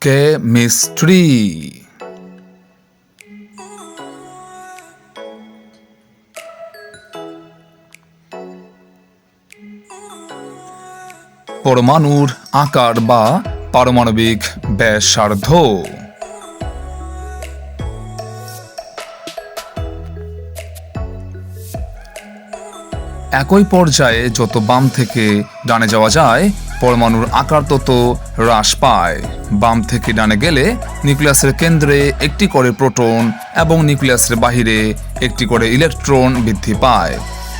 Chemistry পরমাণুর আকার বা পারমাণবিক ব্যাসার্ধ। একই পর্যায়ে যত বাম থেকে ডানে যাওয়া যায় পরমাণুর আকার তত হ্রাস পায়। বাম থেকে ডানে গেলে নিউক্লিয়াসের কেন্দ্রে একটি করে প্রোটন এবং নিউক্লিয়াসের বাহিরে একটি করে ইলেকট্রন বৃদ্ধি পায়।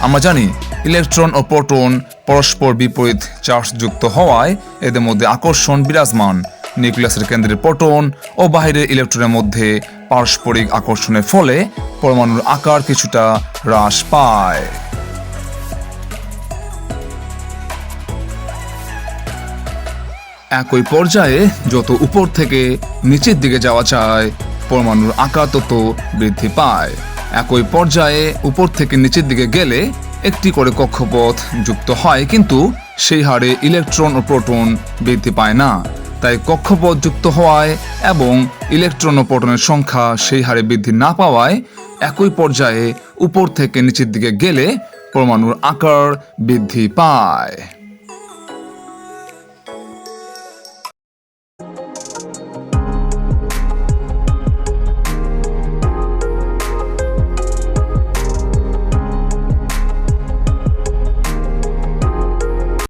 আমরা জানি ইলেকট্রন ও প্রোটন পরস্পর বিপরীত চার্জযুক্ত হওয়ায় এদের মধ্যে আকর্ষণ বিরাজমান। নিউক্লিয়াসের কেন্দ্রের প্রোটন ও বাহিরের ইলেকট্রনের মধ্যে পারস্পরিক আকর্ষণের ফলে পরমাণুর আকার কিছুটা হ্রাস পায়। একই পর্যায়ে যত উপর থেকে নিচের দিকে যাওয়া যায় পরমাণুর আকার তত বৃদ্ধি পায়। একই পর্যায়ে উপর থেকে নিচের দিকে গেলে একটি করে কক্ষপথ যুক্ত হয়, কিন্তু সেই হারে ইলেকট্রন ও প্রোটন বৃদ্ধি পায় না। তাই কক্ষপথ যুক্ত হওয়ায় এবং ইলেকট্রন ও প্রোটনের সংখ্যা সেই হারে বৃদ্ধি না পাওয়ায় একই পর্যায়ে উপর থেকে নিচের দিকে গেলে পরমাণুর আকার বৃদ্ধি পায়।